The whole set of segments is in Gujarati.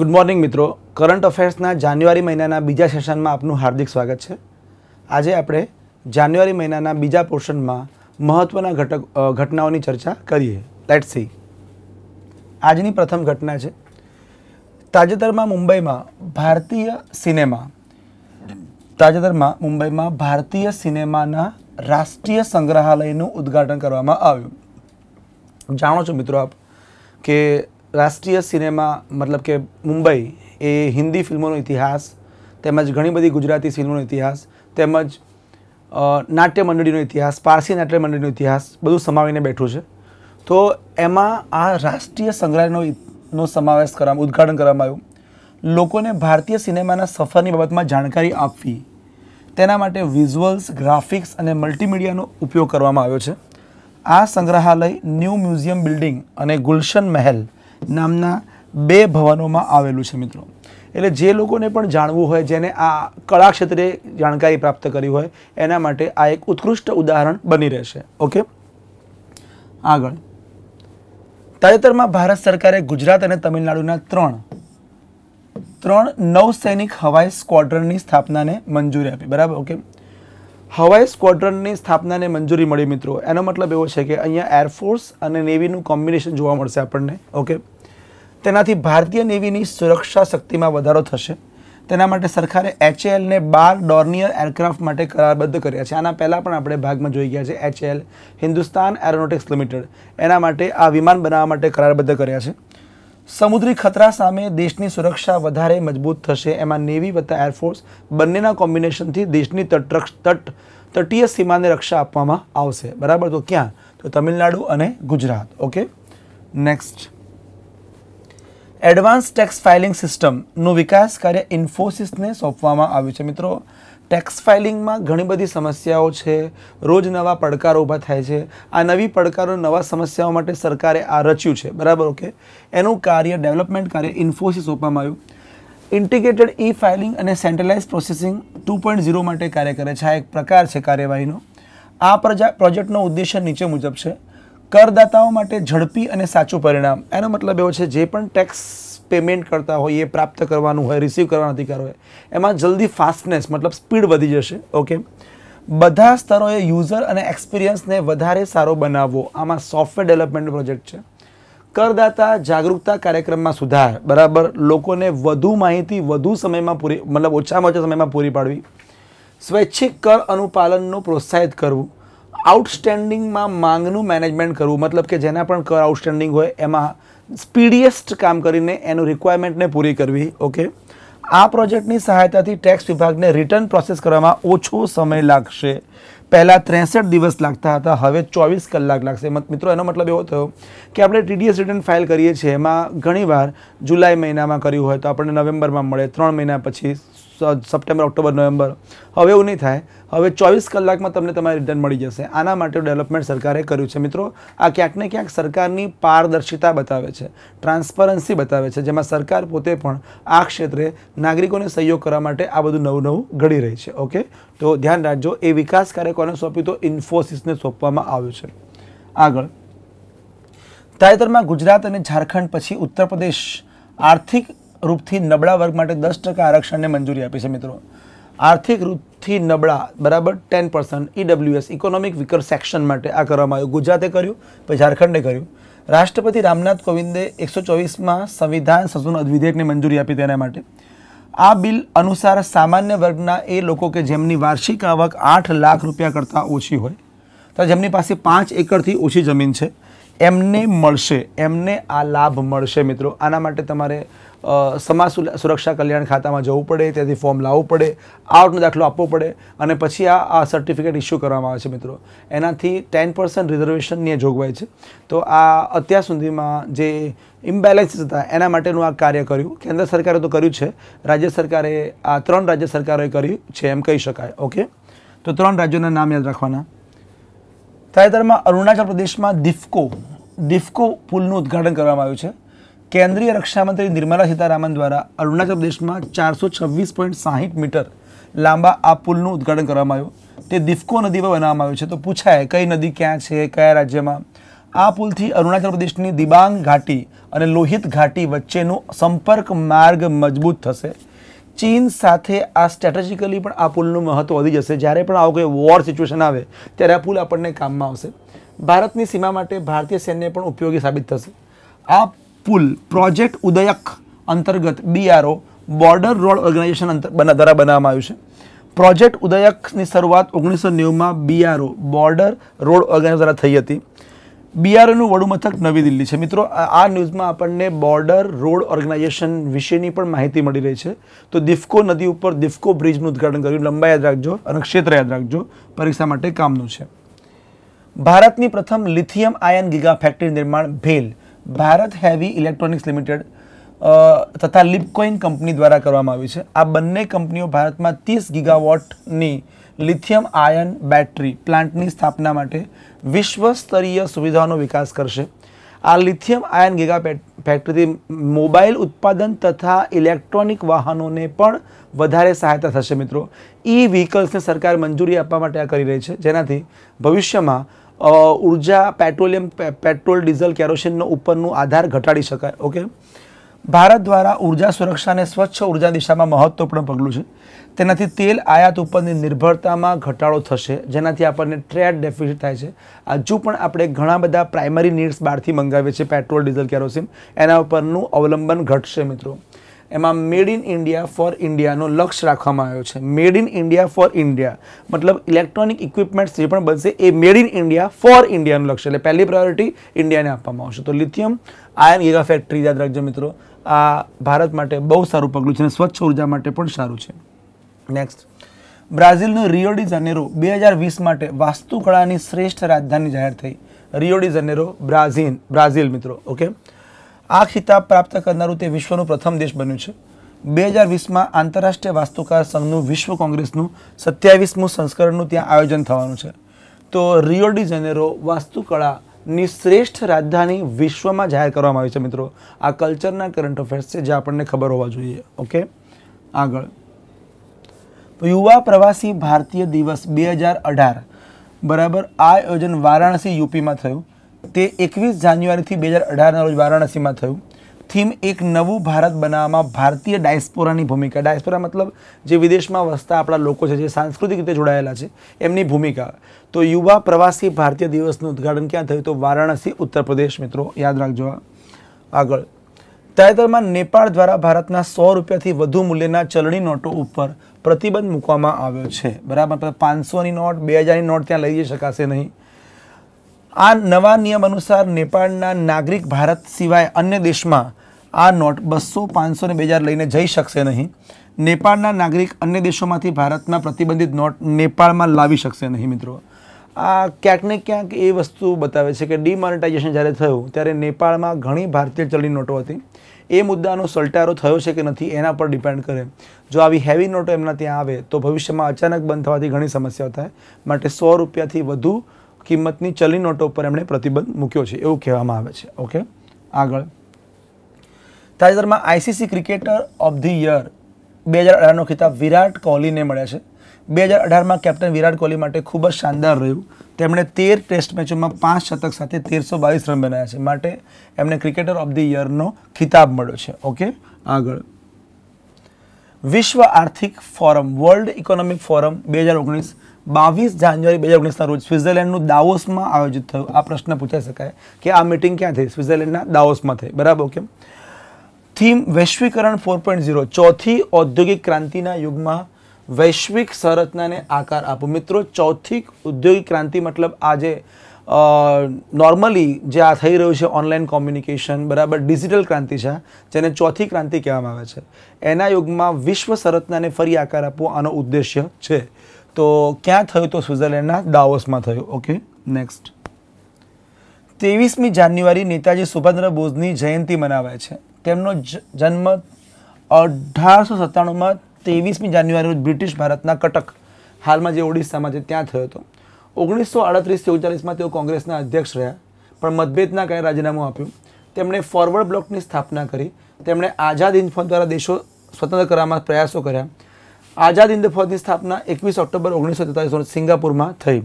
ગુડ મોર્નિંગ મિત્રો. કરંટ અફેર્સના જાન્યુઆરી મહિનાના બીજા સેશનમાં આપનું હાર્દિક સ્વાગત છે. આજે આપણે જાન્યુઆરી મહિનાના બીજા પોર્શનમાં મહત્ત્વના ઘટક ઘટનાઓની ચર્ચા કરીએ. લેટ સી આજની પ્રથમ ઘટના છે. તાજેતરમાં મુંબઈમાં ભારતીય સિનેમા, તાજેતરમાં મુંબઈમાં ભારતીય સિનેમાના રાષ્ટ્રીય સંગ્રહાલયનું ઉદ્ઘાટન કરવામાં આવ્યું. જાણો છો મિત્રો આપ કે રાષ્ટ્રીય સિનેમા, મતલબ કે મુંબઈ એ હિન્દી ફિલ્મોનો ઇતિહાસ, તેમજ ઘણી બધી ગુજરાતી ફિલ્મોનો ઇતિહાસ, તેમજ નાટ્ય મંડળીનો ઇતિહાસ, પારસી નાટ્ય મંડળીનો ઇતિહાસ બધું સમાવીને બેઠું છે. તો એમાં આ રાષ્ટ્રીય સંગ્રહાલયનો નો સમાવેશ કરવામાં ઉદ્ઘાટન કરવામાં આવ્યું. લોકોને ભારતીય સિનેમાના સફરની બાબતમાં જાણકારી આપવી, તેના માટે વિઝ્યુઅલ્સ, ગ્રાફિક્સ અને મલ્ટીમીડિયાનો ઉપયોગ કરવામાં આવ્યો છે. આ સંગ્રહાલય ન્યૂ મ્યુઝિયમ બિલ્ડિંગ અને ગુલશન મહેલ નામના બે ભવનોમાં આવેલું છે મિત્રો. એટલે જે લોકોને પણ જાણવું હોય, જેને આ કળા ક્ષેત્રે જાણકારી પ્રાપ્ત કરી હોય, એના માટે આ એક ઉત્કૃષ્ટ ઉદાહરણ બની રહેશે. ઓકે? આગળ. તાજેતરમાં ભારત સરકારે ગુજરાત અને તમિલનાડુના ત્રણ ત્રણ નૌસૈનિક હવાઈ સ્ક્વોડ્રનની સ્થાપનાને મંજૂરી આપી. બરાબર? ઓકે? હવાઈ સ્ક્વોડ્રનની સ્થાપનાને મંજૂરી મળી મિત્રો. એનો મતલબ એવો છે કે અહીંયા એરફોર્સ અને નેવીનું કોમ્બિનેશન જોવા મળશે આપણને. ઓકે? તેનાથી ભારતીય નેવીની સુરક્ષા શક્તિમાં વધારો થશે. તેના માટે સરકારે એચએએલને બાર ડોર્નિયર એરક્રાફ્ટ માટે કરારબદ્ધ કર્યા છે. આના પહેલાં પણ આપણે ભાગમાં જોઈ ગયા છે. એચએએલ હિન્દુસ્તાન એરોનોટિક્સ લિમિટેડ એના માટે આ વિમાન બનાવવા માટે કરારબદ્ધ કર્યા છે. સમુદ્રી ખતરા સામે દેશની સુરક્ષા વધારે મજબૂત થશે. એમાં નેવી વત્તા એરફોર્સ બંનેના કોમ્બિનેશનથી દેશની તટરક્ષ તટ તટીય સીમાને રક્ષા આપવામાં આવશે. બરાબર? તો ક્યાં? તો તમિલનાડુ અને Gujarat. Okay next advance tax filing સિસ્ટમનું વિકાસ કાર્ય ઇન્ફોસિસને સોંપવામાં આવ્યું છે. મિત્રો, ટેક્સ ફાઇલિંગમાં ઘણી બધી સમસ્યાઓ છે. રોજ નવા પડકારો ઊભા થાય છે. આ નવી પડકારો નવા સમસ્યાઓ માટે સરકારે આ રચ્યું છે. બરાબર? ઓકે. એનું કાર્ય, ડેવલપમેન્ટ કાર્ય ઇન્ફોસિસ સોંપવામાં આવ્યું. ઇન્ટિગ્રેટેડ ઈ ફાઇલિંગ અને centralize processing two point zero માટે કાર્ય કરે છે. આ એક પ્રકાર છે કાર્યવાહીનો. આ પ્રજા, પ્રોજેક્ટનો ઉદ્દેશ્ય નીચે મુજબ છે. કરદાતાઓ માટે ઝડપી અને સાચું પરિણામ. એનો મતલબ એવો છે, જે પણ ટેક્સ પેમેન્ટ કરતા હોય, એ પ્રાપ્ત કરવાનું હોય રિસીવ કરવાનો અધિકાર હોય, એમાં જલ્દી ફાસ્ટનેસ મતલબ સ્પીડ વધી જશે ઓકે બધા સ્તરોએ યુઝર અને એક્સપિરિયન્સને વધારે સારો બનાવવો. આમાં સોફ્ટવેર ડેવલપમેન્ટ પ્રોજેક્ટ છે. કરદાતા જાગૃતતા કાર્યક્રમમાં સુધાર, બરાબર? લોકોને વધુ માહિતી, વધુ સમયમાં પૂરી, મતલબ ઓછામાં ઓછા સમયમાં પૂરી પાડવી. સ્વૈચ્છિક કર અનુપાલનનું પ્રોત્સાહિત કરવું. આઉટસ્ટેન્ડિંગમાં માંગનું મેનેજમેન્ટ કરવું, મતલબ કે જેના પણ કર આઉટસ્ટેન્ડિંગ હોય, એમાં સ્પીડીએસ્ટ કામ કરીને એનું રિક્વાયરમેન્ટને પૂરી કરવી ઓકે આ પ્રોજેક્ટની સહાયતાથી ટેક્સ વિભાગને રિટર્ન પ્રોસેસ કરવામાં ઓછો સમય લાગશે. પહેલાં ત્રેસઠ દિવસ લાગતા હતા, હવે ચોવીસ કલાક લાગશે. મત- મિત્રો, એનો મતલબ એવો થયો કે આપણે ટીડીએસ રિટર્ન ફાઇલ કરીએ છીએ. એમાં ઘણીવાર જુલાઈ મહિનામાં કર્યું હોય તો આપણને નવેમ્બરમાં મળે, ત્રણ મહિના પછી સપ્ટેમ્બર, ઓક્ટોબર, નવેમ્બર. હવે એવું નહીં થાય. હવે ચોવીસ કલાકમાં તમને તમારી રિટર્ન મળી જશે. આના માટે ડેવલપમેન્ટ સરકારે કર્યું છે. મિત્રો, આ ક્યાંક ને ક્યાંક સરકારની પારદર્શિતા બતાવે છે. ટ્રાન્સપરન્સી બતાવે છે. જેમાં સરકાર પોતે પણ આ ક્ષેત્રે નાગરિકોને સહયોગ કરવા માટે આ બધું નવું નવું ઘડી રહી છે. ઓકે? તો ધ્યાન રાખજો. એ વિકાસ કાર્ય કોને સોંપ્યું તો ઇન્ફોસિસને સોંપવામાં આવ્યું છે. આગળ. તાજેતરમાં ગુજરાત અને ઝારખંડ પછી ઉત્તર પ્રદેશ આર્થિક રૂપથી નબળા વર્ગ માટે દસ ટકા આરક્ષણને મંજૂરી આપી છે મિત્રો. આર્થિક રૂપથી નબળા, બરાબર, ten percent EWS economic weaker section માટે આ કરવામાં આવ્યું. ગુજરાતે કર્યું, પછી ઝારખંડે કર્યું. રાષ્ટ્રપતિ રામનાથ કોવિંદે એકસો ચોવીસમાં સંવિધાન સંશોધન વિધેયકને મંજૂરી આપી તેના માટે. આ બિલ અનુસાર સામાન્ય વર્ગના એ લોકો કે જેમની વાર્ષિક આવક આઠ લાખ રૂપિયા કરતાં ઓછી હોય, તો જેમની પાસે પાંચ એકરથી ઓછી જમીન છે, એમને મળશે, એમને આ લાભ મળશે મિત્રો. આના માટે તમારે સમાજ સુરક્ષા કલ્યાણ ખાતામાં જવું પડે, ત્યાંથી ફોર્મ લાવવું પડે આઉટનો દાખલો આપવો પડે અને પછી આ આ સર્ટિફિકેટ ઇસ્યુ કરવામાં આવે છે મિત્રો. એનાથી ટેન પર્સન્ટ રિઝર્વેશનની જોગવાઈ છે. તો આ અત્યાર સુધીમાં જે ઇમ્બેલેન્સીસ હતા, એના માટેનું આ કાર્ય કર્યું. કેન્દ્ર સરકારે તો કર્યું છે. રાજ્ય સરકારે, આ ત્રણ રાજ્ય સરકારોએ કર્યું છે એમ કહી શકાય. ઓકે તો ત્રણ રાજ્યોના નામ યાદ રાખવાના. તાજેતરમાં અરુણાચલ પ્રદેશમાં દિફકો દિફકો પુલનું ઉદ્ઘાટન કરવામાં આવ્યું છે. કેન્દ્રીય રક્ષામંત્રી નિર્મલા સીતારામન દ્વારા અરુણાચલ પ્રદેશમાં ચારસો છવ્વીસ પોઈન્ટ સાહીઠ મીટર લાંબા આ પુલનું ઉદ્ઘાટન કરવામાં આવ્યું. તે દિફકો નદી પર બનાવવામાં આવ્યું છે. તો પૂછાય, કઈ નદી ક્યાં છે, કયા રાજ્યમાં? આ પુલથી અરુણાચલ પ્રદેશની દિબાંગ ઘાટી અને લોહિત ઘાટી વચ્ચેનું સંપર્ક માર્ગ મજબૂત થશે. ચીન સાથે આ સ્ટ્રેટેજિકલી પણ આ પુલનું મહત્ત્વ વધી જશે. જ્યારે પણ આવું કોઈ વોર સિચ્યુએશન આવે, ત્યારે આ પુલ આપણને કામમાં આવશે. ભારતની સીમા માટે ભારતીય સૈન્ય પણ ઉપયોગી સાબિત થશે. આ પુલ પ્રોજેક્ટ ઉદયક અંતર્ગત બીઆરઓ બોર્ડર રોડ ઓર્ગેનાઇઝેશન દ્વારા બનાવવામાં આવ્યું છે. પ્રોજેક્ટ ઉદયકની શરૂઆત ઓગણીસો નેવુંમાં બીઆરઓ બોર્ડર રોડ ઓર્ગેનાઇઝ દ્વારા થઈ હતી. બીઆરઓનું વડુમથક નવી દિલ્હી છે. મિત્રો, આ ન્યૂઝમાં આપણને બોર્ડર રોડ ઓર્ગેનાઇઝેશન વિશેની પણ માહિતી મળી રહી છે. તો દિફકો નદી ઉપર દિફકો બ્રિજનું ઉદ્ઘાટન કર્યું. લંબા યાદ રાખજો અને ક્ષેત્ર યાદ રાખજો. પરીક્ષા માટે કામનું છે. ભારતની પ્રથમ લિથિયમ આયન ગીગા ફેક્ટરી નિર્માણ ભેલ ભારત હેવી ઇલેક્ટ્રોનિક્સ લિમિટેડ તથા લિપકોઇન કંપની દ્વારા કરવામાં આવી છે. આ બંને કંપનીઓ ભારતમાં ત્રીસ ગીગાવોટની લિથિયમ આયન બેટરી પ્લાન્ટની સ્થાપના માટે વિશ્વ સ્તરીય સુવિધાઓનો વિકાસ કરશે. આ lithium ion giga factory mobile ઉત્પાદન તથા ઇલેક્ટ્રોનિક વાહનોને પણ વધારે સહાયતા થશે મિત્રો. ઈ વ્હીકલ્સને સરકાર મંજૂરી આપવા માટે આ કરી રહી છે. જેનાથી ભવિષ્યમાં ઊર્જા, પેટ્રોલિયમ પેટ્રોલ, ડીઝલ, કેરોસીનનો ઉપરનું આધાર ઘટાડી શકાય, ઓકે? ભારત દ્વારા ઊર્જા સુરક્ષા અને સ્વચ્છ ઊર્જા દિશામાં મહત્વપૂર્ણ પગલું છે. તેનાથી તેલ આયાત ઉપરની નિર્ભરતામાં ઘટાડો થશે, જેનાથી આપણને ટ્રેડ ડેફિસિટ થાય છે. હજુ પણ આપણે ઘણા બધા પ્રાઇમરી નીડ્સ બહારથી મંગાવીએ છીએ, પેટ્રોલ, ડીઝલ, કેરોસીન. એના ઉપરનું અવલંબન ઘટશે, મિત્રો. એમાં મેડ ઇન ઇન્ડિયા ફોર ઇન્ડિયાનો લક્ષ્ય રાખવામાં આવ્યો છે. Made in India for India. મતલબ ઇલેક્ટ્રોનિક ઇક્વિપમેન્ટ્સ જે પણ બનશે એ મેડ ઇન ઇન્ડિયા ફોર ઇન્ડિયાનું લક્ષ્ય એટલે પહેલી પ્રાયોરિટી ઇન્ડિયાને આપવામાં આવશે. તો લિથિયમ આયન ગીગા ફેક્ટરી યાદ રાખજો મિત્રો. આ ભારત માટે બહુ સારું પગલું છે અને સ્વચ્છ ઊર્જા માટે પણ સારું છે. નેક્સ્ટ બ્રાઝિલનું રિયો ડી જનેરો બે હજાર વીસ માટે વાસ્તુકળાની શ્રેષ્ઠ રાજધાની જાહેર થઈ. Rio de Janeiro Brazil Brazil મિત્રો ઓકે આ ખિતાબ પ્રાપ્ત કરનારું તે વિશ્વનું પ્રથમ દેશ બન્યું છે. બે હજાર વીસમાં આંતરરાષ્ટ્રીય વાસ્તુકાર સંઘનું વિશ્વ કોંગ્રેસનું સત્યાવીસમું સંસ્કરણનું ત્યાં આયોજન થવાનું છે. તો રિયો ડી જનેરો વાસ્તુકળાની શ્રેષ્ઠ રાજધાની વિશ્વમાં જાહેર કરવામાં આવી છે મિત્રો. આ કલ્ચરના કરંટ અફેર્સ છે જે આપણને ખબર હોવા જોઈએ. ઓકે? આગળ. યુવા પ્રવાસી ભારતીય દિવસ બે હજાર અઢાર. બરાબર? આ આયોજન વારાણસી યુપીમાં થયું. તે એકવીસ જાન્યુઆરીથી બે હજાર અઢારના રોજ વારાણસીમાં થયું. થીમ એક નવું ભારત બનાવવામાં ભારતીય ડાયસ્પોરાની ભૂમિકા. ડાયસ્પોરા મતલબ જે વિદેશમાં વસતા આપણા લોકો છે, જે સાંસ્કૃતિક રીતે જોડાયેલા છે, એમની ભૂમિકા. તો યુવા પ્રવાસી ભારતીય દિવસનું ઉદ્ઘાટન ક્યાં થયું? તો વારાણસી, ઉત્તર પ્રદેશ મિત્રો, યાદ રાખજો આગળ. તાજેતરમાં નેપાળ દ્વારા ભારતના સો રૂપિયાથી વધુ મૂલ્યના ચલણી નોટો ઉપર પ્રતિબંધ મૂકવામાં આવ્યો છે. બરાબર? પાંચસોની નોટ, બે હજારની નોટ ત્યાં લઈ જઈ શકાશે નહીં. આ નવા નિયમ અનુસાર નેપાળના નાગરિક ભારત સિવાય અન્ય દેશમાં આ નોટ બસો પાંચસો ને બે હજાર લઈને જઈ શકશે નહીં. નેપાળના નાગરિક અન્ય દેશોમાંથી ભારતમાં પ્રતિબંધિત નોટ નેપાળમાં લાવી શકશે નહીં મિત્રો. આ ક્યાંક ને ક્યાંક એ વસ્તુ બતાવે છે કે ડિમોનિટાઇઝેશન જ્યારે થયું ત્યારે નેપાળમાં ઘણી ભારતીય ચલણી નોટો હતી. એ મુદ્દાનો સલટારો થયો છે કે નથી એના પર ડિપેન્ડ કરે. જો આવી હેવી નોટો એમના ત્યાં આવે તો ભવિષ્યમાં અચાનક બંધ થવાથી ઘણી સમસ્યાઓ થાય. માટે સો રૂપિયાથી વધુ કિંમતની ચલણી નોટો પર એમણે પ્રતિબંધ મૂક્યો છે એવું કહેવામાં આવે છે. ઓકે? આગળ. તાજેતરમાં ICC cricketer of the year બે હજાર અઢારનો ખિતાબ વિરાટ કોહલીને મળ્યા છે. બે હજાર અઢારમાં કેપ્ટન વિરાટ કોહલી માટે ખૂબ જ શાનદાર રહ્યું. તેમણે તેર ટેસ્ટ મેચોમાં પાંચ શતક સાથે તેરસો બાવીસ રન બનાવ્યા છે. માટે એમને ક્રિકેટર ઓફ ધી યરનો ખિતાબ મળ્યો છે. ઓકે? આગળ. વિશ્વ આર્થિક ફોરમ, વર્લ્ડ ઇકોનોમિક ફોરમ બે હજાર ઓગણીસ બાવીસ જાન્યુઆરી બે હજાર ઓગણીસના રોજ સ્વિટ્ઝરલેન્ડનું દાવોસમાં આયોજિત થયું. આ પ્રશ્ન પૂછાઈ શકાય કે આ મિટિંગ ક્યાં થઈ? સ્વિટ્ઝરલેન્ડના દાવોસમાં થઈ. બરાબર, ઓકે. થીમ વૈશ્વિકરણ ફોર પોઈન્ટ ઝીરો ચોથી ઔદ્યોગિક ક્રાંતિના યુગમાં વૈશ્વિક સંરચનાને આકાર આપો. મિત્રો, ચોથી ઔદ્યોગિક ક્રાંતિ મતલબ આજે નોર્મલી જે આ થઈ રહ્યું છે ઓનલાઈન કોમ્યુનિકેશન બરાબર ડિજિટલ ક્રાંતિ છે, જેને ચોથી ક્રાંતિ કહેવામાં આવે છે. એના યુગમાં વિશ્વ સંરચનાને ફરી આકાર આપવો આનો ઉદ્દેશ્ય છે. તો ક્યાં થયું તો સ્વિટ્ઝરલેન્ડના દાવોસમાં થયું? ઓકે નેક્સ્ટ ત્રેવીસમી જાન્યુઆરી નેતાજી સુભાષચંદ્ર બોઝની જયંતિ મનાવાય છે. તેમનો જન્મ અઢારસો સત્તાણુંમાં ત્રેવીસમી જાન્યુઆરી બ્રિટિશ ભારતના કટક, હાલમાં જે ઓડિશામાં છે, ત્યાં થયો હતો. ઓગણીસો અડત્રીસથી ઓગણચાલીસમાં તેઓ કોંગ્રેસના અધ્યક્ષ રહ્યા, પણ મતભેદના કારણે રાજીનામું આપ્યું. તેમણે ફોરવર્ડ બ્લોકની સ્થાપના કરી. તેમણે આઝાદ ઇન્ફોન દ્વારા દેશો સ્વતંત્ર કરવામાં પ્રયાસો કર્યા. આઝાદ હિંદ ફોજની સ્થાપના એકવીસ ઓક્ટોબર ઓગણીસો તેતાલીસ સિંગાપુરમાં થઈ.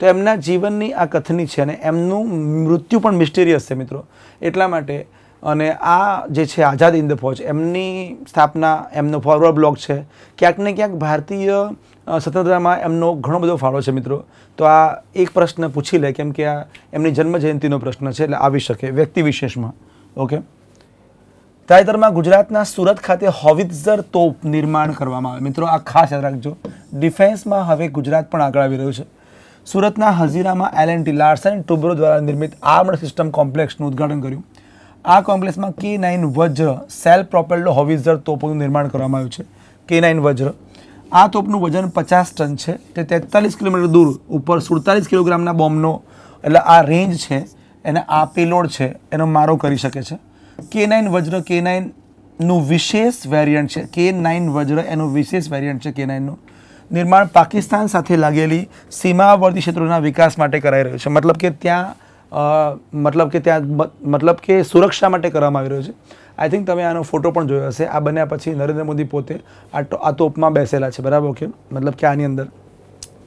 તો એમના જીવનની આ કથની છે અને એમનું મૃત્યુ પણ મિસ્ટેરિયસ છે મિત્રો. એટલા માટે અને આ જે છે આઝાદ ઇન્દ ફોજ, એમની સ્થાપના એમનો ફોરવર્ડ બ્લોક છે. ક્યાંક ને ક્યાંક ભારતીય સ્વતંત્રતામાં એમનો ઘણો બધો ફાળો છે મિત્રો. તો આ એક પ્રશ્ન પૂછી લે કેમ કે આ એમની જન્મ જયંતિનો પ્રશ્ન છે એટલે આવી શકે વ્યક્તિ વિશેષમાં. ઓકે તાજેતરમાં ગુજરાતના સુરત ખાતે હોવિત્ઝર તોપ નિર્માણ કરવામાં આવે. મિત્રો, આ ખાસ યાદ રાખજો. ડિફેન્સમાં હવે ગુજરાત પણ આગળ આવી રહ્યું છે. સુરતના હજીરામાં L and T Larsen Toubro દ્વારા નિર્મિત આર્મડ સિસ્ટમ કોમ્પ્લેક્સનું ઉદ્ઘાટન કર્યું. આ કોમ્પ્લેક્સમાં K nine Vajra self propelled howitzer તોપોનું નિર્માણ કરવામાં આવ્યું છે. કે નાઇન વજ્ર. આ તોપનું વજન પચાસ ટન છે. તે તેતાલીસ કિલોમીટર દૂર ઉપર સુડતાલીસ કિલોગ્રામના બોમ્બનો એટલે આ રેન્જ છે, એને આ પેલોડ છે, એનો મારો કરી શકે છે. કે નાઇન વજ્ર કે નાઇનનું વિશેષ વેરિયન્ટ છે. કે નાઇન વજ્ર એનું વિશેષ વેરિયન્ટ છે કે નાઇનનું નિર્માણ પાકિસ્તાન સાથે લાગેલી સીમાવર્તી ક્ષેત્રોના વિકાસ માટે કરાઈ રહ્યું છે. મતલબ કે ત્યાં મતલબ કે ત્યાં મતલબ કે સુરક્ષા માટે કરવામાં આવી રહ્યું છે. આઈ થિંક તમે આનો ફોટો પણ જોયો હશે. આ બન્યા પછી નરેન્દ્ર મોદી પોતે આ આ તોપમાં બેસેલા છે. બરાબર? ઓકે મતલબ કે આની અંદર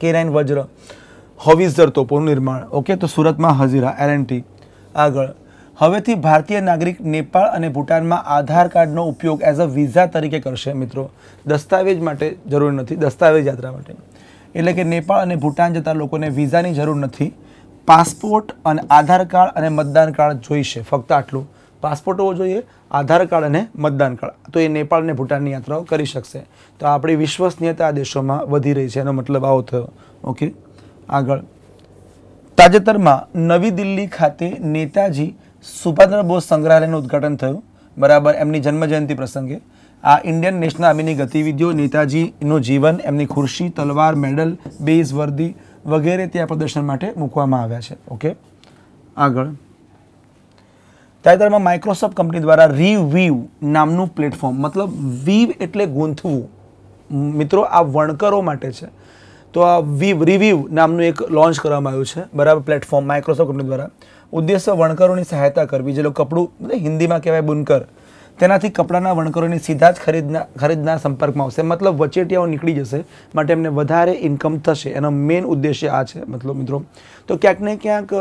કે નાઇન વજ્ર હોવિઝર તોપોનું નિર્માણ. ઓકે તો સુરતમાં હજીરા એલએનટી આગળ. હવેથી ભારતીય નાગરિક નેપાળ અને ભૂટાનમાં આધાર કાર્ડનો ઉપયોગ એઝ અ વિઝા તરીકે કરશે મિત્રો. દસ્તાવેજ માટે જરૂર નથી, દસ્તાવેજ યાત્રા માટે. એટલે કે નેપાળ અને ભૂટાન જતા લોકોને વિઝાની જરૂર નથી. પાસપોર્ટ અને આધાર કાર્ડ અને મતદાન કાર્ડ જોઈશે, ફક્ત આટલું. પાસપોર્ટ હોવો જોઈએ, આધાર કાર્ડ અને મતદાન કાર્ડ. તો એ નેપાળ અને ભૂટાનની યાત્રાઓ કરી શકશે. તો આપણી વિશ્વસનીયતા આ દેશોમાં વધી રહી છે, એનો મતલબ આવો થયો. ઓકે, આગળ. તાજેતરમાં નવી દિલ્હી ખાતે નેતાજી સુભાષચંદ્ર બોઝ સંગ્રહાલયનું ઉદ્ઘાટન થયું. બરાબર, એમની જન્મજયંતિ પ્રસંગે. આ ઇન્ડિયન નેશનલ આર્મીની ગતિવિધિઓ, નેતાજીનું જીવન, એમની ખુરશી, તલવાર, મેડલ, બેઝ, વર્દી વગેરે ત્યાં પ્રદર્શન માટે મૂકવામાં આવ્યા છે. ઓકે? આગળ. તાજેતરમાં માઇક્રોસોફ્ટ કંપની દ્વારા રીવીવ નામનું પ્લેટફોર્મ, મતલબ વીવ એટલે ગૂંથવું. મિત્રો, આ વણકરો માટે છે. તો આ વીવ રિવ્યુ નામનું એક લોન્ચ કરવામાં આવ્યું છે, બરાબર પ્લેટફોર્મ માઇક્રોસોફ્ટ કંપની દ્વારા. ઉદ્દેશ્ય વણકરોની સહાયતા કરવી. જે લોકો કપડું હિન્દીમાં કહેવાય બુનકર. તેનાથી કપડાના વણકરોની સીધા જ ખરીદના ખરીદના સંપર્કમાં આવશે. મતલબ વચેટિયાઓ નીકળી જશે, માટે એમને વધારે ઇન્કમ થશે. એનો મેઇન ઉદ્દેશ્ય આ છે, મતલબ મિત્રો. તો ક્યાંક ને ક્યાંક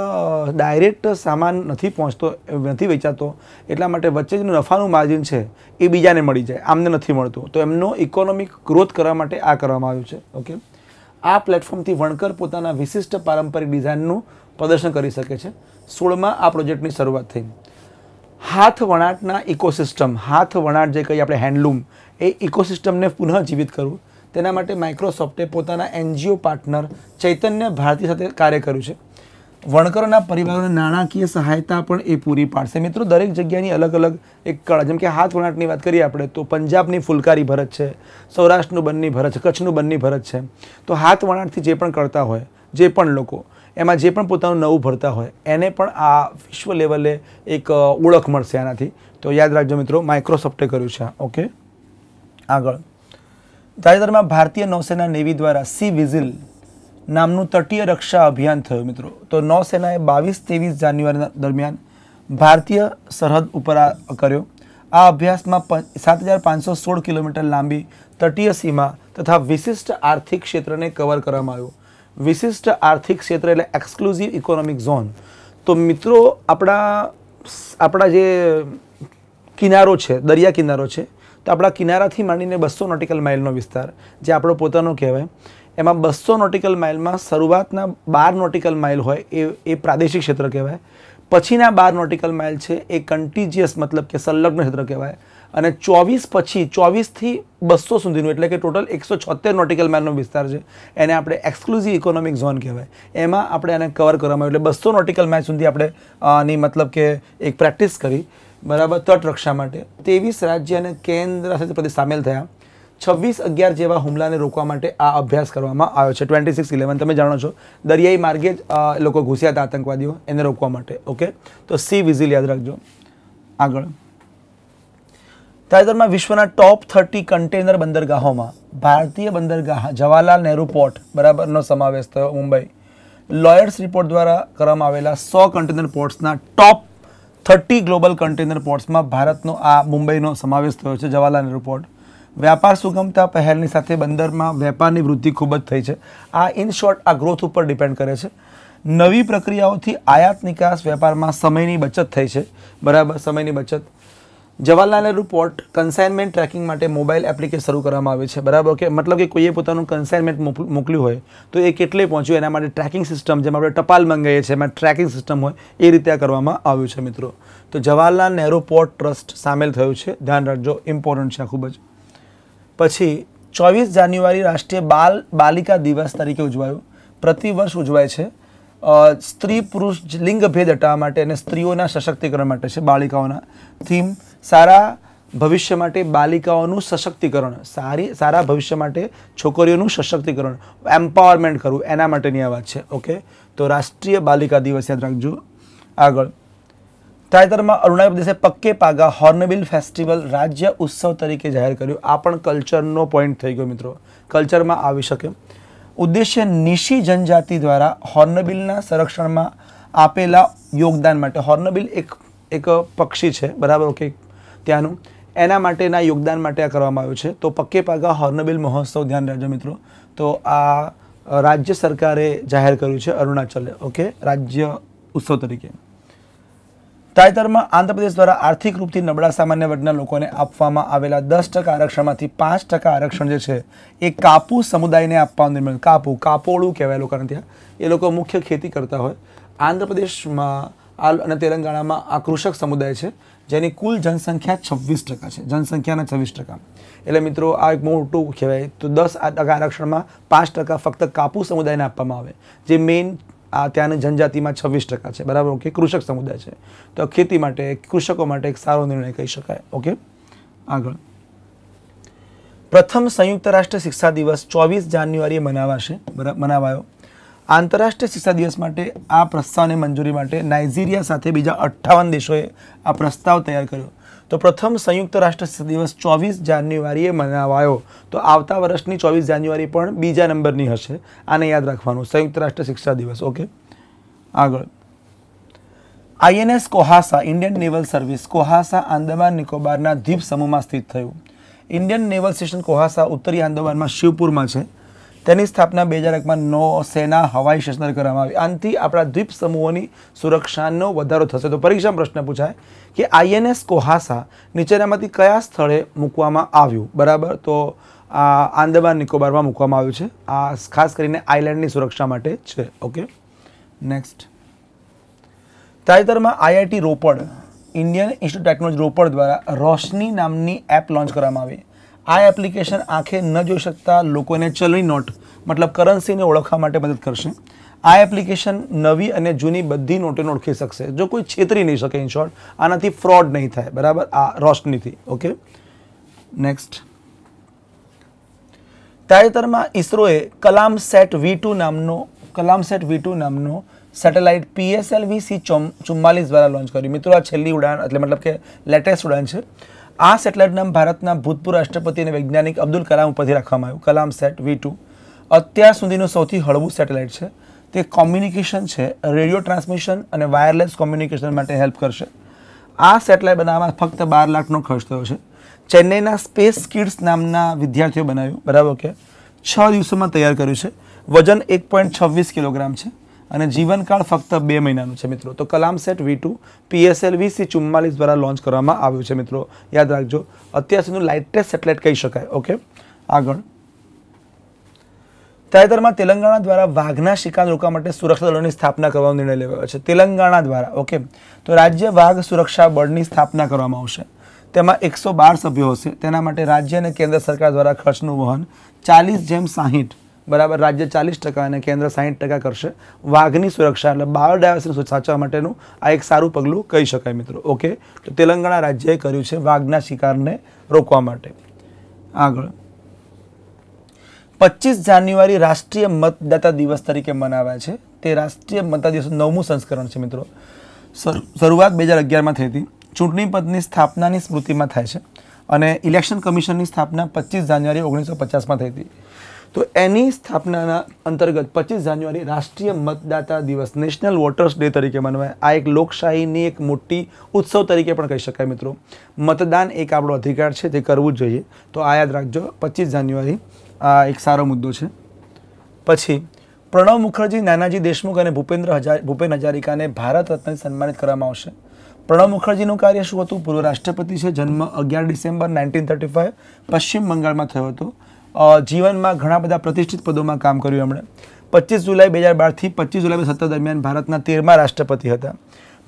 ડાયરેક્ટ સામાન નથી પહોંચતો, નથી વેચાતો. એટલા માટે વચ્ચે જે નફાનું માર્જિન છે, એ બીજાને મળી જાય. આમને નથી મળતું. તો એમનો ઇકોનોમિક ગ્રોથ કરવા માટે આ કરવામાં આવ્યું છે. ઓકે આ પ્લેટફોર્મથી વણકર પોતાના વિશિષ્ટ પારંપરિક ડિઝાઇનનું પ્રદર્શન કરી શકે છે. સોળમાં આ પ્રોજેક્ટની શરૂઆત થઈ. હાથ વણાટના ઇકોસિસ્ટમ, હાથ વણાટ જે કહીએ આપણે હેન્ડલૂમ, એ ઇકોસિસ્ટમને પુનઃજીવિત કરવું. તેના માટે માઇક્રોસોફ્ટે પોતાના એનજીઓ પાર્ટનર ચૈતન્ય ભારતી સાથે કાર્ય કર્યું છે. વણકરોના પરિવારોને નાણાકીય સહાયતા પણ એ પૂરી પાડશે. મિત્રો, દરેક જગ્યાની અલગ અલગ એક કળા, જેમ કે હાથ વણાટની વાત કરીએ આપણે, તો પંજાબની ફુલકારી ભરત છે, સૌરાષ્ટ્રનું બન્ની ભરત છે, કચ્છનું બન્ની ભરત છે. તો હાથ વણાટથી જે પણ કરતા હોય, જે પણ લોકો, એમાં જે પણ પોતાનું નવું ભરતા હોય, એને પણ આ વિશ્વ લેવલે એક ઓળખ મળશે આનાથી. તો યાદ રાખજો મિત્રો માઇક્રોસોફ્ટે કર્યું છે ઓકે આગળ. તાજેતરમાં ભારતીય નૌસેના નેવી દ્વારા સી વિઝિલ નામનું તટીય રક્ષા અભિયાન થયું, મિત્રો. તો નૌસેનાએ બાવીસ ત્રેવીસ જાન્યુઆરી દરમિયાન ભારતીય સરહદ ઉપર કર્યો. આ અભ્યાસમાં સાત હજાર પાંચસો સોળ કિલોમીટર લાંબી તટીય સીમા તથા વિશિષ્ટ આર્થિક ક્ષેત્રને કવર કરવામાં આવ્યું. વિશિષ્ટ આર્થિક ક્ષેત્ર એટલે એક્સક્લુઝિવ ઇકોનોમિક ઝોન તો મિત્રો, આપણા આપણા જે કિનારો છે, દરિયા કિનારો છે, તો આપણા કિનારાથી માંડીને બસો નોટિકલ માઇલનો વિસ્તાર, જે આપણો પોતાનો કહેવાય એમાં બસો નોટિકલ માઇલમાં શરૂઆતના બાર નોટિકલ માઇલ હોય એ એ પ્રાદેશિક ક્ષેત્ર કહેવાય. પછીના બાર નોટિકલ માઇલ છે એ કન્ટિજિયસ મતલબ કે સંલગ્ન ક્ષેત્ર કહેવાય. અને ચોવીસ પછી ચોવીસથી બસો સુધીનું એટલે કે ટોટલ એકસો છોતેર નોટિકલ માઇલનો વિસ્તાર છે. એને આપણે એક્સક્લુઝિવ ઇકોનોમિક ઝોન કહેવાય. એમાં આપણે આને કવર કરવામાં આવ્યું. એટલે બસો નોટિકલ માઇલ સુધી આપણે આની મતલબ કે એક પ્રેક્ટિસ કરી. બરાબર? તટરક્ષા માટે. ત્રેવીસ રાજ્ય અને કેન્દ્ર શાસિત પ્રદેશ સામેલ થયા. છવ્વીસ અગિયાર જેવા હુમલાને રોકવા માટે આ અભ્યાસ કરવામાં આવ્યો છે. ટ્વેન્ટી સિક્સ ઇલેવન તમે જાણો છો. દરિયાઈ માર્ગે જ લોકો ઘૂસ્યા હતા આતંકવાદીઓ. એને રોકવા માટે. ઓકે? તો સી વિઝિલ યાદ રાખજો. આગળ. તાજેતરમાં વિશ્વના ટોપ થર્ટી કન્ટેનર બંદરગાહોમાં ભારતીય બંદરગાહ જવાહરલાલ નહેરુ પોર્ટ બરાબરનો સમાવેશ થયો મુંબઈ. લોયર્સ રિપોર્ટ દ્વારા કરવામાં આવેલા સો કન્ટેનર પોર્ટ્સના ટોપ થર્ટી ગ્લોબલ કન્ટેનર પોર્ટ્સમાં ભારતનો આ મુંબઈનો સમાવેશ થયો છે જવાહરલાલ નહેરુ પોર્ટ વ્યાપાર સુગમતા પહેલની સાથે બંદરમાં વેપારની વૃદ્ધિ ખૂબ જ થઈ છે. આ ઇન શોર્ટ આ ગ્રોથ ઉપર ડિપેન્ડ કરે છે. નવી પ્રક્રિયાઓથી આયાત નિકાસ વેપારમાં સમયની બચત થઈ છે. બરાબર, સમયની બચત. Jawaharlal Nehru port consignment tracking માટે મોબાઈલ એપ્લિકેશન શરૂ કરવામાં આવી છે. બરાબર કે મતલબ કે કોઈએ પોતાનું કન્સાઇનમેન્ટ મોકલ્યું હોય, તો એ કેટલે પહોંચ્યું, એના માટે ટ્રેકિંગ સિસ્ટમ જેમ આપણે ટપાલ મંગાવીએ છીએ, એમાં ટ્રેકિંગ સિસ્ટમ હોય, એ રીતે કરવામાં આવ્યું છે, મિત્રો. તો જવાહરલાલ નહેરુ પોર્ટ ટ્રસ્ટ સામેલ થયું છે. ધ્યાન રાખજો ઇમ્પોર્ટન્ટ છે ખૂબ જ. પછી ચોવીસ જાન્યુઆરી રાષ્ટ્રીય બાલ બાલિકા દિવસ તરીકે ઉજવાયું. પ્રતિ વર્ષ ઉજવાય છે. સ્ત્રી પુરુષ લિંગ ભેદ હટાવવા માટે અને સ્ત્રીઓના સશક્તિકરણ માટે છે, બાલિકાઓના. થીમ, સારા ભવિષ્ય માટે બાલિકાઓનું સશક્તિકરણ. સારી, સારા ભવિષ્ય માટે છોકરીઓનું સશક્તિકરણ. એમ્પાવરમેન્ટ કરવું, એના માટેની આ વાત છે. ઓકે તો રાષ્ટ્રીય બાલિકા દિવસ યાદ રાખજો. આગળ. તાજેતરમાં અરુણાચલ પ્રદેશે પક્કે પાગા હોર્નબિલ ફેસ્ટિવલ રાજ્ય ઉત્સવ તરીકે જાહેર કર્યું. આ પણ કલ્ચરનો પોઈન્ટ થઈ ગયો મિત્રો. કલ્ચરમાં આવી શકે. ઉદ્દેશ્ય નિશી જનજાતિ દ્વારા હોર્નબિલના સંરક્ષણમાં આપેલા યોગદાન માટે. હોર્નબિલ એક એક પક્ષી છે, બરાબર? ઓકે. ત્યાંનું. એના માટેના યોગદાન માટે આ કરવામાં આવ્યું છે. તો પક્કે પાગા હોર્નબિલ મહોત્સવ ધ્યાન રાખજો મિત્રો. તો આ રાજ્ય સરકારે જાહેર કર્યું છે અરુણાચલે. ઓકે? રાજ્ય ઉત્સવ તરીકે. તાજેતરમાં આંધ્રપ્રદેશ દ્વારા આર્થિક રૂપથી નબળા સામાન્ય વર્ગના લોકોને આપવામાં આવેલા દસ ટકા આરક્ષણમાંથી પાંચ ટકા આરક્ષણ જે છે, એ કાપુ સમુદાયને આપવાનું નિર્ણય કાપુ, કાપોળું કહેવાય લોકોને ત્યાં. એ લોકો મુખ્ય ખેતી કરતા હોય. આંધ્રપ્રદેશમાં અને તેલંગાણામાં આ કૃષક સમુદાય છે, જેની કુલ જનસંખ્યા છવ્વીસ ટકા છે. જનસંખ્યાના છવ્વીસ ટકા. એટલે મિત્રો, આ એક મોટું કહેવાય તો દસ ટકા આરક્ષણમાં પાંચ ટકા ફક્ત કાપુ સમુદાયને આપવામાં આવે. જે મેઇન આ ત્યાંની જનજાતિમાં છવ્વીસ ટકા છે. બરાબર? ઓકે. કૃષક સમુદાય છે. તો ખેતી માટે, કૃષકો માટે એક સારો નિર્ણય કહી શકાય. ઓકે? આગળ. પ્રથમ સંયુક્ત રાષ્ટ્ર શિક્ષા દિવસ ચોવીસ જાન્યુઆરીએ મનાવાશે. મનાવાયો. આંતરરાષ્ટ્રીય શિક્ષા દિવસ માટે આ પ્રસ્તાવને મંજૂરી માટે નાઇજીરિયા સાથે બીજા અઠ્ઠાવન દેશોએ આ પ્રસ્તાવ તૈયાર કર્યો. તો પ્રથમ સંયુક્ત રાષ્ટ્ર દિવસ ચોવીસ જાન્યુઆરીએ મનાવાયો. તો આવતા વર્ષની ચોવીસ જાન્યુઆરી પણ બીજા નંબરની હશે. આને યાદ રાખવાનું. સંયુક્ત રાષ્ટ્ર શિક્ષા દિવસ. ઓકે? આગળ. INS Kohassa, Indian naval service. Kohassa Andaman નિકોબારના દ્વીપ સમૂહમાં સ્થિત થયું. ઇન્ડિયન નેવલ સ્ટેશન કોહાસા ઉત્તરી આંદામાનમાં શિવપુરમાં છે. તેની સ્થાપના બે હજાર એકમાં નૌસેના હવાઈ સ્ટેશનર કરવામાં આવી. આનાથી આપણા દ્વીપ સમૂહોની સુરક્ષાનો વધારો થશે. તો પરીક્ષામાં પ્રશ્ન પૂછાય કે આઈએનએસ કોહાસા નીચેનામાંથી કયા સ્થળે મૂકવામાં આવ્યું? બરાબર? તો આ આંદમાન નિકોબારમાં મૂકવામાં આવ્યું છે. આ ખાસ કરીને આઇલેન્ડની સુરક્ષા માટે છે. ઓકે? નેક્સ્ટ તાજેતરમાં IIT Ropar, Indian institute technology Ropar દ્વારા રોશની નામની એપ લોન્ચ કરવામાં આવી. આ એપ્લિકેશન આંખે ન જોઈ શકતા લોકોને ચલણી નોટ, મતલબ કરન્સીને ઓળખવા માટે મદદ કરશે. આ એપ્લિકેશન નવી અને જૂની બધી નોટોને ઓળખી શકશે. જો કોઈ છેતરી નહીં શકે ઇન શોર્ટ આનાથી ફ્રોડ નહીં થાય. બરાબર? આ રોશનીથી. ઓકે નેક્સ્ટ તાજેતરમાં ઇસરોએ કલામ સેટ વી ટુ નામનો, કલામ સેટ વી ટુ નામનો સેટેલાઇટ પીએસએલવી સી ચુમ્માલીસ દ્વારા લોન્ચ કર્યું. મિત્રો, આ છેલ્લી ઉડાન, એટલે મતલબ કે લેટેસ્ટ ઉડાન છે. આ સેટેલાઇટ નામ ભારતના ભૂતપૂર્વ રાષ્ટ્રપતિ અને વૈજ્ઞાનિક અબ્દુલ કલામ ઉપરથી રાખવામાં આવ્યું. Kalamsat V two. અત્યાર સુધીનું સૌથી હળવું સેટેલાઇટ છે. તે કોમ્યુનિકેશન છે. રેડિયો ટ્રાન્સમિશન અને વાયરલેસ કોમ્યુનિકેશન માટે હેલ્પ કરશે. આ સેટેલાઇટ બનાવવામાં ફક્ત બાર લાખનો ખર્ચ થયો છે. ચેન્નઈના સ્પેસ કિડ્સ નામના વિદ્યાર્થીઓ બનાવ્યું. બરાબર કે છ દિવસોમાં તૈયાર કર્યું છે. વજન એક પોઈન્ટ છવ્વીસ કિલોગ્રામ છે. અને જીવનકાળ ફક્ત બે મહિનાનું છે મિત્રો. તો Kalamsat V two PSL VC ચુમ્માલીસ દ્વારા લોન્ચ કરવામાં આવ્યું છે મિત્રો. યાદ રાખજો, અત્યાર સુધીનું લાઇટેસ્ટ સેટેલાઇટ કહી શકાય ઓકે આગળ. તાજેતરમાં તેલંગાણા દ્વારા વાઘના શિકાર રોકવા માટે સુરક્ષા દળોની સ્થાપના કરવાનો નિર્ણય લેવાયો છે. તેલંગાણા દ્વારા ઓકે તો રાજ્ય વાઘ સુરક્ષા બળની સ્થાપના કરવામાં આવશે. તેમાં એકસો બાર સભ્યો હશે. તેના માટે રાજ્ય અને કેન્દ્ર સરકાર દ્વારા ખર્ચનું વહન ચાલીસ જેમ સાહીઠ બરાબર, રાજ્ય ચાલીસ ટકા અને કેન્દ્ર સાહીઠ ટકા કરશે. વાઘની સુરક્ષા, એટલે બાયોડાયવર્સિટી સાચવવા માટેનું આ એક સારું પગલું કહી શકાય મિત્રો. ઓકે? તો તેલંગાણા રાજ્યએ કર્યું છે વાઘના શિકારને રોકવા માટે. આગળ. પચીસ જાન્યુઆરી રાષ્ટ્રીય મતદાતા દિવસ તરીકે મનાવાય છે. તે રાષ્ટ્રીય મતદાતા દિવસનું નવમું સંસ્કરણ છે મિત્રો. શરૂ- શરૂઆત બે હજાર અગિયારમાં થઈ હતી. ચૂંટણી પદની સ્થાપનાની સ્મૃતિમાં થાય છે. અને ઇલેક્શન કમિશનની સ્થાપના પચીસ જાન્યુઆરી ઓગણીસો પચાસમાં થઈ હતી. તો એની સ્થાપનાના અંતર્ગત પચીસ જાન્યુઆરી રાષ્ટ્રીય મતદાતા દિવસ, નેશનલ વોટર્સ ડે તરીકે મનાવાય. આ એક લોકશાહીની એક મોટી ઉત્સવ તરીકે પણ કહી શકાય મિત્રો. મતદાન એક આપણો અધિકાર છે, તે કરવું જોઈએ. તો આ યાદ રાખજો, પચીસ જાન્યુઆરી આ એક સારો મુદ્દો છે. પછી, પ્રણવ મુખર્જી, નાનાજી દેશમુખ અને ભૂપેન્દ્ર હજાર ભૂપેન હજારિકાને ભારત રત્ન સન્માનિત કરવામાં આવશે. પ્રણવ મુખર્જીનું કાર્ય શું હતું? પૂર્વ રાષ્ટ્રપતિ છે, જન્મ અગિયાર ડિસેમ્બર નાઇન્ટીન થર્ટી ફાઇવ, પશ્ચિમ બંગાળમાં થયો હતો. જીવનમાં ઘણા બધા પ્રતિષ્ઠિત પદોમાં કામ કર્યું એમણે. પચીસ જુલાઈ બે હજાર બારથી પચીસ જુલાઈ બે સત્તર દરમિયાન ભારતના તેરમા રાષ્ટ્રપતિ હતા.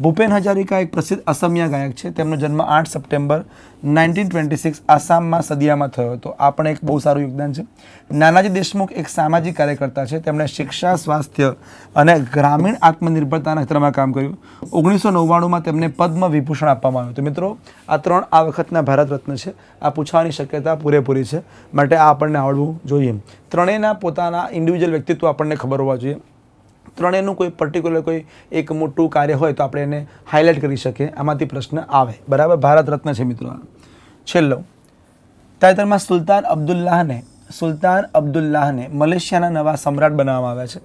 ભૂપેન હજારિકા એક પ્રસિદ્ધ અસમિયા ગાયક છે. તેમનો જન્મ આઠ સપ્ટેમ્બર નાઇન્ટીન ટ્વેન્ટી સિક્સ આસામમાં સદિયામાં થયો હતો. આ પણ એક બહુ સારું યોગદાન છે. નાનાજી દેશમુખ એક સામાજિક કાર્યકર્તા છે. તેમણે શિક્ષા, સ્વાસ્થ્ય અને ગ્રામીણ આત્મનિર્ભરતાના ક્ષેત્રમાં કામ કર્યું. ઓગણીસો નવ્વાણુંમાં તેમને પદ્મ વિભૂષણ આપવામાં આવ્યું તો મિત્રો, આ ત્રણ આ વખતના ભારત રત્ન છે. આ પૂછવાની શક્યતા પૂરેપૂરી છે. માટે આ આપણને આવડવું જોઈએ. ત્રણેયના પોતાના ઇન્ડિવિજ્યુઅલ વ્યક્તિત્વ આપણને ખબર હોવા જોઈએ. ત્રણેયનું કોઈ પર્ટિક્યુલર કોઈ એક મોટું કાર્ય હોય તો આપણે એને હાઇલાઇટ કરી શકીએ. આમાંથી પ્રશ્ન આવે. બરાબર? ભારત રત્ન છે મિત્રો છેલ્લો. તાજેતરમાં સુલતાન અબ્દુલ્લાહને સુલતાન અબ્દુલ્લાહને મલેશિયાના નવા સમ્રાટ બનાવવામાં આવ્યા છે.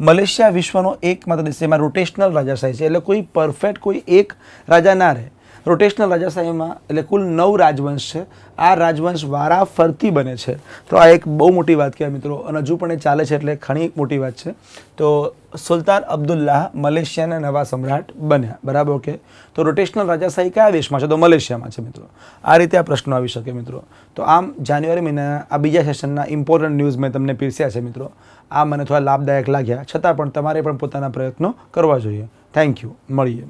મલેશિયા વિશ્વનો એકમાત્ર દેશ જેમાં રોટેશનલ રાજાશાહી છે. એટલે કોઈ પરફેક્ટ કોઈ એક રાજા ના રહે. રોટેશનલ રાજાશાહીમાં, એટલે કુલ નવ રાજવંશ છે. આ રાજવંશ વારા ફરતી બને છે. તો આ એક બહુ મોટી વાત કહેવાય મિત્રો, અને હજુ પણ એ ચાલે છે એટલે ઘણી મોટી વાત છે. તો સુલતાન અબ્દુલ્લાહ મલેશિયાના નવા સમ્રાટ બન્યા, બરાબર? ઓકે. તો રોટેશનલ રાજાશાહી કયા દેશમાં છે? તો મલેશિયામાં છે મિત્રો. આ રીતે આ પ્રશ્નો આવી શકે મિત્રો. તો આમ જાન્યુઆરી મહિનાના આ બીજા સેશનના ઇમ્પોર્ટન્ટ ન્યૂઝ મેં તમને પીરસ્યા છે મિત્રો. આ મને થોડા લાભદાયક લાગ્યા. છતાં પણ તમારે પણ પોતાના પ્રયત્નો કરવા જોઈએ. થેન્ક યુ મળીએ.